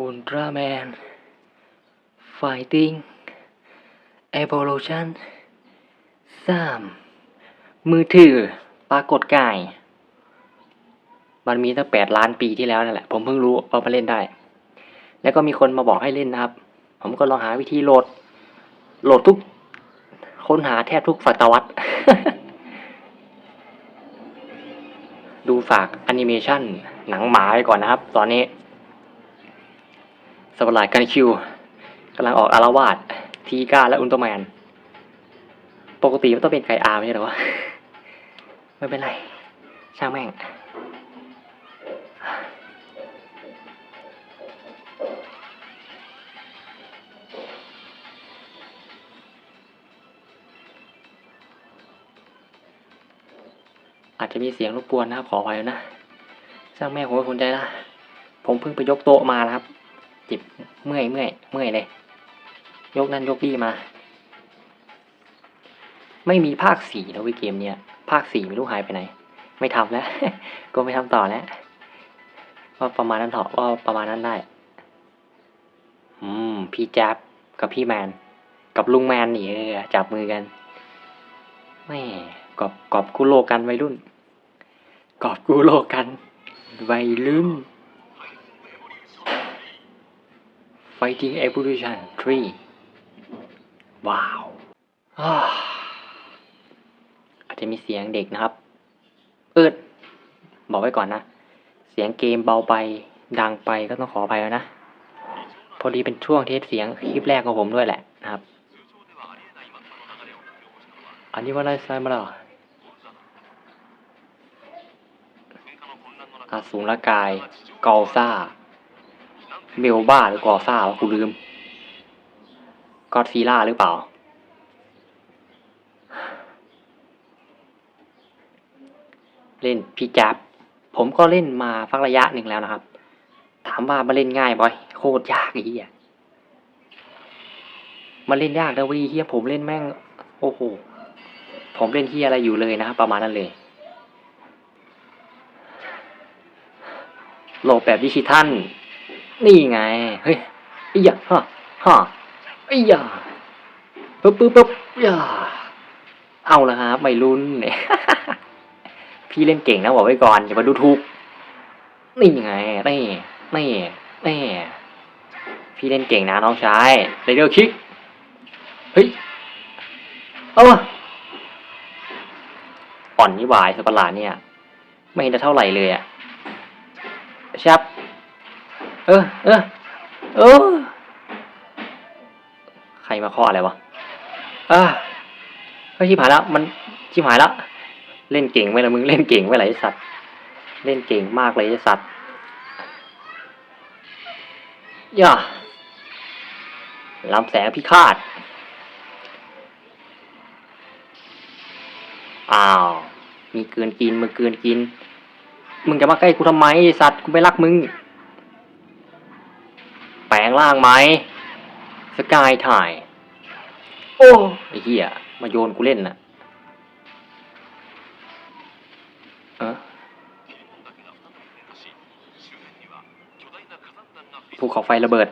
อุลตร้าแมนไฟติ้งเอ o โ u ชันสามมือถือปรากฏกาย มันมีตั้งแปดล้านปีที่แล้วนั่นแหละ ผมเพิ่งรู้ว่ามาเล่นได้ แล้วก็มีคนมาบอกให้เล่นนะครับ ผมก็ลองหาวิธีโหลด โหลดทุก ค้นหาแทบทุกศตวรรษ ดูฝากแอนิเมชันหนังหมาไปก่อนนะครับ ตอนนี้ สปอร์ตไลท์กันคิวกำลังออกอารวาสทีก้าและอุลตร้าแมน ปกติมันต้องเป็นไก่อาไม่ใช่หรอวะไม่เป็นไร ช่างแม่ง อาจจะมีเสียงรบกวนนะครับขออภัยนะ ช่างแม่งผมไม่สนใจนะ ผมเพิ่งไปยกโต๊ะมานะครับ จิบเมื่อยเมื่อยเมื่อยเลย ยกนั่นยกนี่มา ไม่มีภาคสี่นะวิเกมเนี้ยภาคสี่ไม่รู้หายไปไหน ไม่ทำแล้ว ก็ไม่ทำต่อแล้วว่าประมาณนั้นเถอะว่าประมาณนั้นได้ อืม พี่แจ๊บกับพี่แมน กับลุงแมนนี่เออจับมือกันแม่กอบกอบกู้โลกกันวัยรุ่น กอบกู้โลกกันวัยรุ่น Fighting Evolution 3ว้าวอาจจะมีเสียงเด็กนะครับเอิดบอกไว้ก่อนนะ เสียงเกมเบาไปดังไปก็ต้องขออภัยแล้วนะ พอดีเป็นช่วงเทสเสียงคลิปแรกของผมด้วยแหละนะครับอันนี้ว่าอะไรไซมาแล้วอาสูรกายกอลซ่า เมลบ้าหรือกอซ่าวะกูลืมกอดซีล่าหรือเปล่า เล่นพี่จับผมก็เล่นมาพักระยะหนึ่งแล้วนะครับ ถามว่ามาเล่นง่ายบ่อยโคตรยากไอ้เหี้ยมาเล่นยากนะเว้ยเฮียผมเล่นแม่ง โอ้โหผมเล่นเฮียอะไรอยู่เลยนะครับประมาณนั้นเลยโหลดแบบดิจิทัล นี่ไง เฮ้ยไอ้ยะฮะฮะไอ้ยะปึ๊บปึ๊บปึ๊บยาเอาละครับไม่รุนเนี่ยพี่เล่นเก่งนะบอกไว้ก่อนอย่ามาดูถูกนี่ไงนี่นี่นี่พี่เล่นเก่งนะน้องชายเรเดอร์คิกเฮ้ยเอาวะอ่อนนี่หวายสัตว์ประหลาเนี่ย ไม่เห็นจะเท่าไหร่เลยอะชับ ออ เออ เออ ใครมาข้ออะไรวะอ่าเฮ้ยชิบหายแล้วมันชิบหายแล้วเล่นเก่งไว้ละมึงเล่นเก่งไว้หลายสัตว์ เล่นเก่งมากเลยไอ้สัตว์ย่าลำแสงพิฆาต อ้าว มีเกินกินมึงเกินกิน มึงจะมาใกล้กูทำไมสัตว์กูไม่รักมึง งร่างไหมสกายถ่าย โอ้ไอ้เหี้ยมาโยนกูเล่นน่ะเออภูเขาไฟระเบิด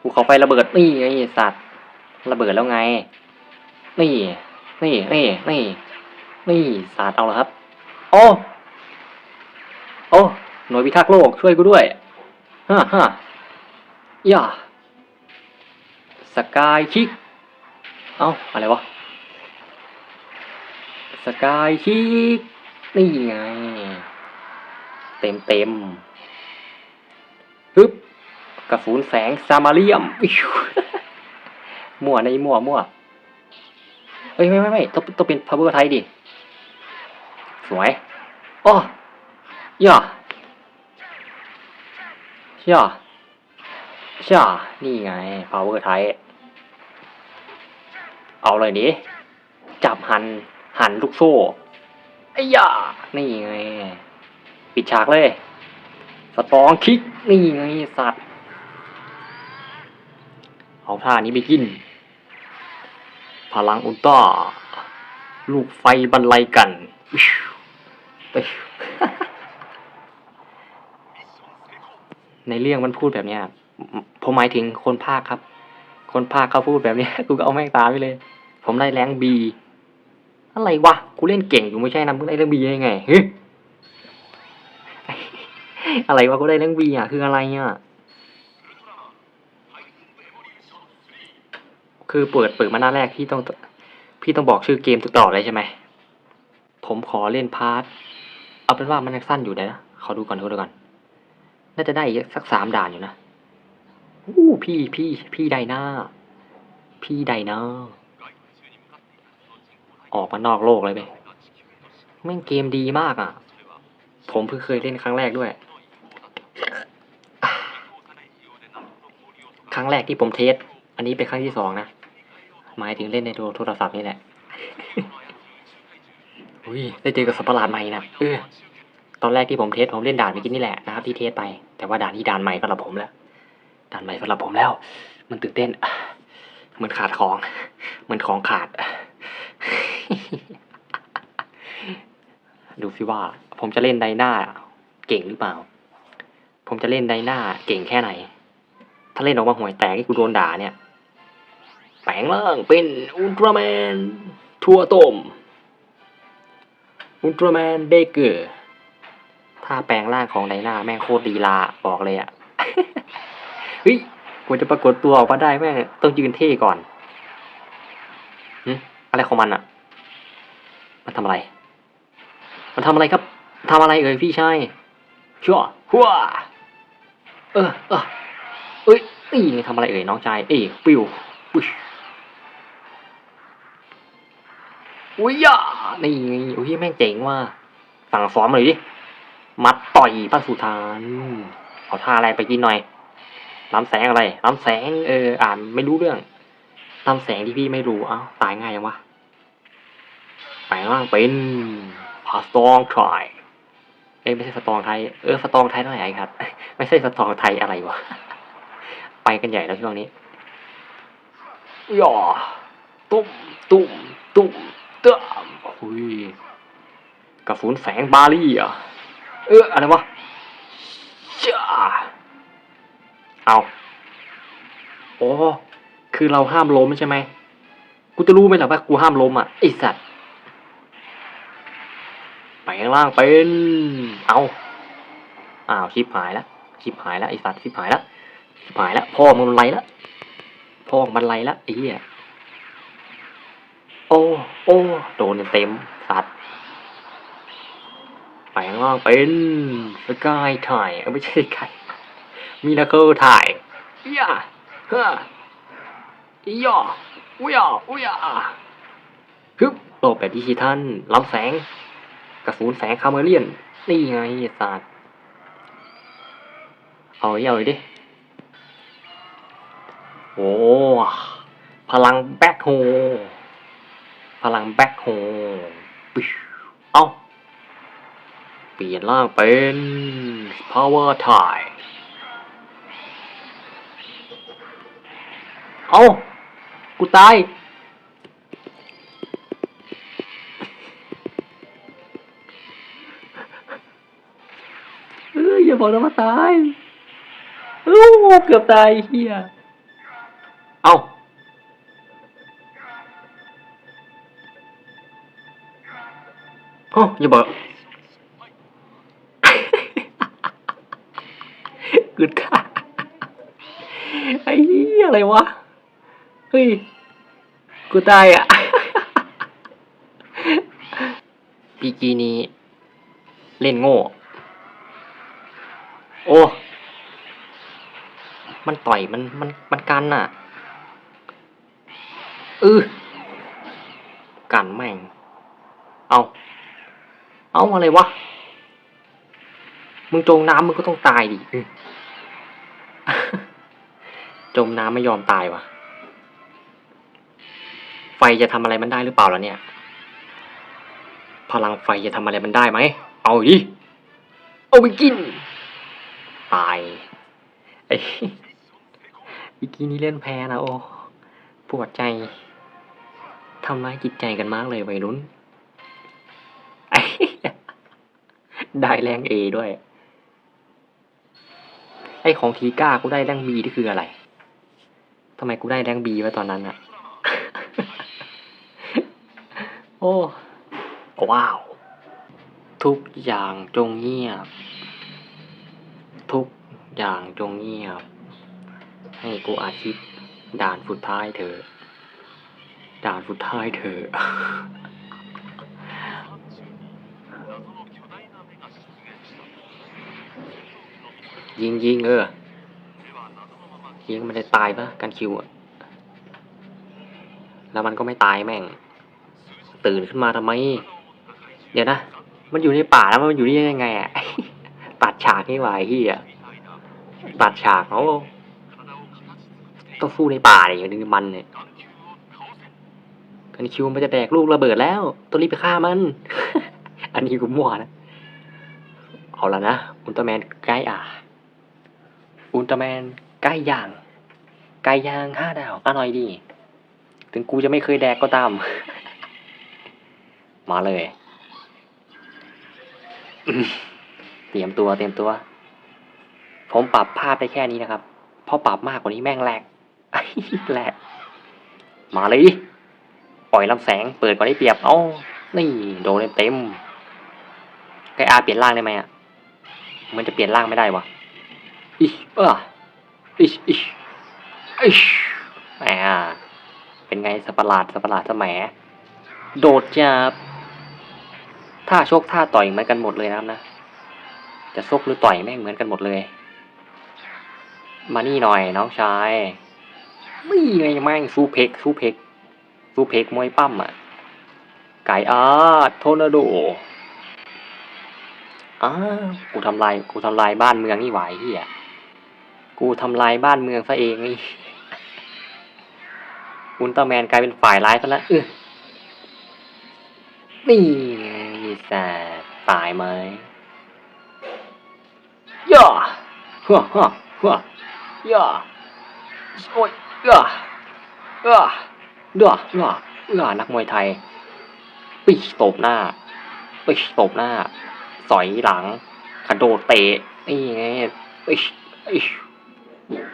ภูเขาไฟระเบิดนี่ไงสัตว์ ระเบิดแล้วไง นี่ นี่ นี่ นี่ นี่สัตว์เอาละครับ โอ้โอ้ หน่วยพิทักษ์โลกช่วยกูด้วยฮ่าฮ่าย่าสกายคิก เอ้า อะไรวะ สกายคิก นี่ไง เต็มเต็มปึ๊บกระสุนแสงซามาเรียมมั่วในมั่วมั่วเฮ้ย ไม่ไม่ไม่ต้องต้องเป็นพาวเวอร์ไทยดิ สวยอ้อย่า ย่าย่านี่ไง power ไทเอาเลยดิ จับหัน หันลูกโซ่ไอ้ยานี่ไง ปิดฉากเลย สตองคิก นี่ไงสัตว์ เอาท่านี้ไปกิน พลังอุลตร้า ลูกไฟบรรลัยกันไป ในเรื่องมันพูดแบบเนี้ยผมหมายถึงคนภาคครับ คนภาคเขาพูดแบบนี้กูก็เอาแม่งตามไปเลย ผมได้แรงบีอะไรวะกูเล่นเก่งอยู่ไม่ใช่นะมึงได้แรงบีได้ไงเฮ้ยอะไรวะกูได้แรงบีอะคืออะไรอะคือเปิดเปิดมาหน้าแรกพี่ต้อง พี่ต้องบอกชื่อเกมต่อเลยใช่ไหมผมขอเล่นพาร์ทเอาเป็นว่ามันยังสั้นอยู่เดี๋ยนะขอดูก่อนดูก่อน น่าจะได้อีกสักสามด่านอยู่นะอู้พี่พี่พี่ไดนาพี่ไดนาออกมานอกโลกเลยไปแม่งเกมดีมากอะ ผมเพิ่งเคยเล่นครั้งแรกด้วย ครั้งแรกที่ผมเทส อันนี้เป็นครั้งที่สองนะ หมายถึงเล่นในโทรศัพท์นี่แหละ อุ้ยได้เจอกับสัประหลาดใหม่นะ เออ อนแรกที่ผมเทสผมเล่นด่านเมื่อกี้นี่แหละนะครับที่เทสไป แต่ว่าด่านที่ด่านใหม่สำหรับผมแล้ว ด่านใหม่สำหรับผมแล้ว มันตื่นเต้นเหมือนขาดของเหมือนของขาด ดูสิว่า ผมจะเล่นไดหน้าเก่งหรือเปล่า ผมจะเล่นไดหน้าเก่งแค่ไหน ถ้าเล่นออกมาห่วยแตกที่กูโดนด่าเนี่ยแปลงร่างเป็นอุลตร้าแมน ทั่วต้มอุลตร้าแมนเบเกอร์ ถ้าแปลงร่างของไดนาแม่งโคตรดีลาบอกเลยอะเฮ้ยกว่าจะปรากฏตัวออกมาได้แม่งต้องยืนเท่ก่อนหึอะไรของมันอะมันทำอะไร มันทำอะไรครับทำอะไรเอ่ยพี่ชายชั่วหัวเออเออเอ้ยนี่ทำอะไรเอ่ยน้องชายเอ้ยปิวอุ้ยอุ้ยย่านี่ไงอุ้ยแม่งเจ๋งว่ะสั่งสอนมาเลยดิ มัดต่อยป้าสุธานเอาท่าอะไรไปกินหน่อยลำแสงอะไรลำแสง เออ อ่านไม่รู้เรื่องลำแสงที่พี่ไม่รู้ เอ้าตายง่ายยังวะแปลงร่างเป็นพาสตองไทยเอ้ยไม่ใช่สตองไทย เออสตองไทยเท่าไหร่ครับ ไม่ใช่สตองไทยอะไรวะ ไปกันใหญ่แล้วช่วงนี้ย่อตุ้มตุ้มตุ้มเต้มหุยกระสุนแสงบาลี่อะ เอออะไรวะจ้าเอาโอ้คือเราห้ามล้มใช่ไหม กูจะรู้ไหมล่ะว่ากูห้ามล้มอะไอสัตว์ไปข้างล่างเป็น เอาอ้าวชิบหายแล้วชิบหายแล้วไอสัตว์ชิบหายแล้วชิบหายแล้วพ่อมึงมันไรแล้วพ่อมึงมันไรแล้วไอ้เหี้ยโอ้โอ้โดนเต็ม ๆสัตว์แปลงร่างเป็นสกายถ่ายเออไม่ใช่ไก่มีนาเคิลถ่ายย่าเฮ้อย่ออุ้ยอะอุ้ยอะฮึบโลกแบบดิจิทัลล้ำแสง กระสุนแสงคาเมเลียน นี่ไงศาสตร์เอาเยอะเลยดิ โอ้ พลังแบ็คโฮ พลังแบ็คโฮปิ๊วเอ้า เปลี่ยนร่างเป็น power tie เอากูตาย เอออย่าบอกนะว่าตายเออเกือบตายเฮียเอาโอ้ยอย่าบอก กึดค่ะไอ้อะไรวะ เฮ้ย กูตายอะปีจีนี้ เล่นโง่ โอ้ มันต่อยมันมันมันกันน่ะเออกันแม่ง เอา เอาอะไรวะ มึงจมน้ำมึงก็ต้องตายดิ จมน้ำไม่ยอมตายวะไฟจะทำอะไรมันได้หรือเปล่าล่ะเนี่ย พลังไฟจะทำอะไรมันได้ไหม เอาดิเอาไปกิน ตายไอ้เมื่อกี้นี้เล่นแพ้นะโอ้ปวดใจทำร้ายจิตใจกันมากเลยวัยรุ่นไอ้ได้แรงเอด้วย ไอ้ไอ้ของทีก้ากูได้แรงบีที่คืออะไร ทำไมกูได้แรงบีไว้ตอนนั้นอะโอ้ว้าว ทุกอย่างจงเงียบ ทุกอย่างจงเงียบ ให้กูอาชิพด่านสุดท้ายเถอะด่านสุดท้ายเถอะยิงยิงเออ ยิงมันจะตายปะกันคิวอะแล้วมันก็ไม่ตายแม่ง ตื่นขึ้นมาทำไม เดี๋ยวนะ มันอยู่ในป่าแล้วมันอยู่นี่ยังไงอะตัดฉากนี่หว่าไอ้เฮียตัดฉากเขาต้องสู้ในป่าเนี่ยอยู่ในมันเนี่ยกันคิวมันจะแดกลูกระเบิดแล้วต้องรีบไปฆ่ามัน อันนี้กูมั่วนะ เอาละนะ อุลตร้าแมนใกล้อะอุลตร้าแมน ใกล้ย่าง ไก่ย่างห้าดาว อร่อยดี ถึงกูจะไม่เคยแดกก็ตาม มาเลย เตรียมตัวเตรียมตัว ผมปรับภาพได้แค่นี้นะครับเพราะปรับมากกว่านี้แม่งแหลกแหลก มาเลยดิ ปล่อยลำแสง เปิดก่อนได้เปรียบ เอ้า นี่โดนเต็มไกอาเปลี่ยนร่างได้ไหมอะ มันจะเปลี่ยนร่างไม่ได้วะอิเออ อิอิอิแหมเป็นไงสัตว์ประหลาดสัตว์ประหลาดสมัยโดดจับท่าชกท่าต่อยเหมือนกันหมดเลยนะครับนะ จะซกหรือต่อยแม่งเหมือนกันหมดเลย มานี่หน่อยน้องชายนี่ไงแม่งซูเพกซูเพกซูเพกมวยปั้มอะไก่อาโทนาโดอ้ากูทำลายกูทำลายบ้านเมืองนี่ไหวเฮีย กูทำลายบ้านเมืองซะเองนี่อุลตร้าแมนกลายเป็นฝ่ายร้ายซะแล้วเออนี่ไงแสบตายไหมย่าฮ่าฮ่าฮ่าย่าโอ้ยย่าย่าย่าย่าย่านักมวยไทยปิชตบหน้าปิชตบหน้า สอยหลังกระโดดเตะนี่ไงปิชปิช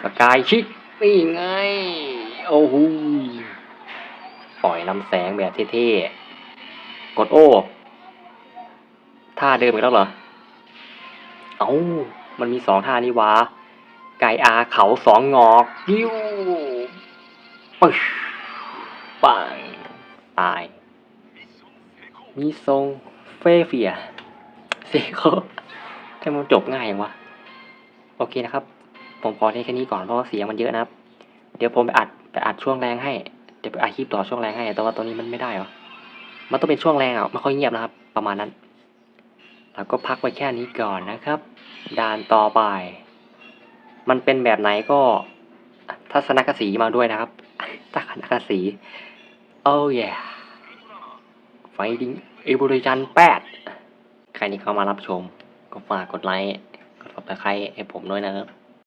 สกายชิกนี่ไง โอ้โหยปล่อยลำแสงแบบเท่ๆ กดโอ้ท่าเดิมอีกแล้วเหรอ เอ้า มันมีสองท่านี่วะไก่อาเขาสองงอกยิ้วปึ๊ชปังตาย มีทรงเฟเฟียเซโคทำไมมันจบง่ายอย่างวะ โอเคนะครับ ผมพอได้แค่นี้ก่อนเพราะว่าเสียงมันเยอะนะครับ เดี๋ยวผมไปอัดไปอัดช่วงแรงให้ เดี๋ยวไปอัดคลิปต่อช่วงแรงให้ แต่ว่าตอนนี้มันไม่ได้หรอ มันต้องเป็นช่วงแรงอะไม่ค่อยเงียบนะครับ ประมาณนั้น แล้วก็พักไว้แค่นี้ก่อนนะครับ ด่านต่อไป มันเป็นแบบไหนก็ทัศนคติมาด้วยนะครับทัศนคติโอ้ยไฟดิ้งเอเวอร์ชันแปดใครที่เข้ามารับชม ก็ฝากกดไลค์ กดซับสไครต์ให้ผมด้วยนะครับ